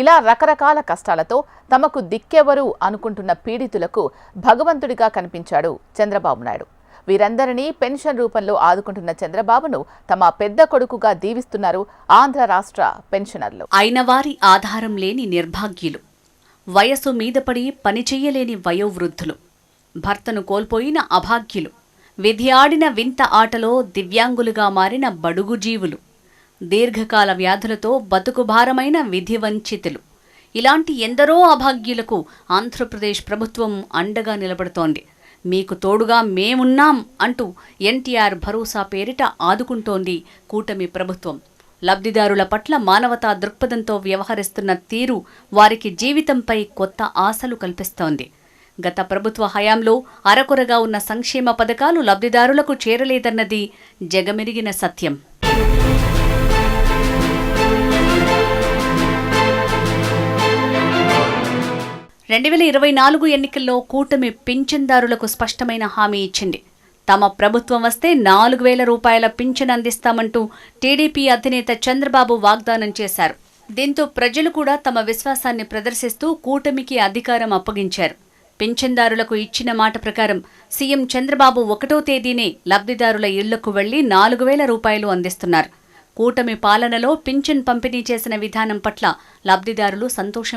ఇలా రకరకాల కష్టాలతో తమకు దిక్కెవరు అనుకుంటున్న పీడితులకు భగవంతుడిగా కనిపించాడు చంద్రబాబు నాయుడు. వీరందరినీ పెన్షన్ రూపంలో ఆదుకుంటున్న చంద్రబాబును తమ పెద్ద కొడుకుగా దీవిస్తున్నారు ఆంధ్ర రాష్ట్ర పెన్షనర్లు. అయినవారి ఆధారం లేని నిర్భాగ్యులు వయసు మీదపడి పనిచేయలేని వయోవృద్ధులు భర్తను కోల్పోయిన అభాగ్యులు విధి ఆడిన వింత ఆటలో దివ్యాంగులుగా మారిన బడుగు జీవులు. దీర్ఘకాల వ్యాధులతో బతుకు భారమైన ఇలాంటి ఎందరో అభాగ్యులకు ఆంధ్రప్రదేశ్ ప్రభుత్వం అండగా నిలబడుతోంది. మీకు తోడుగా మేమున్నాం అంటూ ఎన్టీఆర్ భరోసా పేరిట ఆదుకుంటోంది కూటమి ప్రభుత్వం. లబ్ధిదారుల పట్ల మానవతా దృక్పథంతో వ్యవహరిస్తున్న తీరు వారికి జీవితంపై కొత్త ఆశలు కల్పిస్తోంది. గత ప్రభుత్వ హయాంలో అరకొరగా ఉన్న సంక్షేమ పథకాలు లబ్ధిదారులకు చేరలేదన్నది జగమెరిగిన సత్యం. రెండు వేల ఇరవై నాలుగు ఎన్నికల్లో కూటమి పింఛన్దారులకు స్పష్టమైన హామీ ఇచ్చింది. తమ ప్రభుత్వం వస్తే నాలుగు వేల రూపాయల పింఛన్ అందిస్తామంటూ టీడీపీ అధినేత చంద్రబాబు వాగ్దానం చేశారు. దీంతో ప్రజలు కూడా తమ విశ్వాసాన్ని ప్రదర్శిస్తూ కూటమికి అధికారం అప్పగించారు. పింఛన్దారులకు ఇచ్చిన మాట ప్రకారం సీఎం చంద్రబాబు ఒకటో తేదీనే లబ్ధిదారుల ఇళ్ళకు వెళ్ళి నాలుగు వేల రూపాయలు అందిస్తున్నారు. కూటమి పాలనలో పింఛన్ పంపిణీ చేసిన విధానం పట్ల లబ్ధిదారులు సంతోషం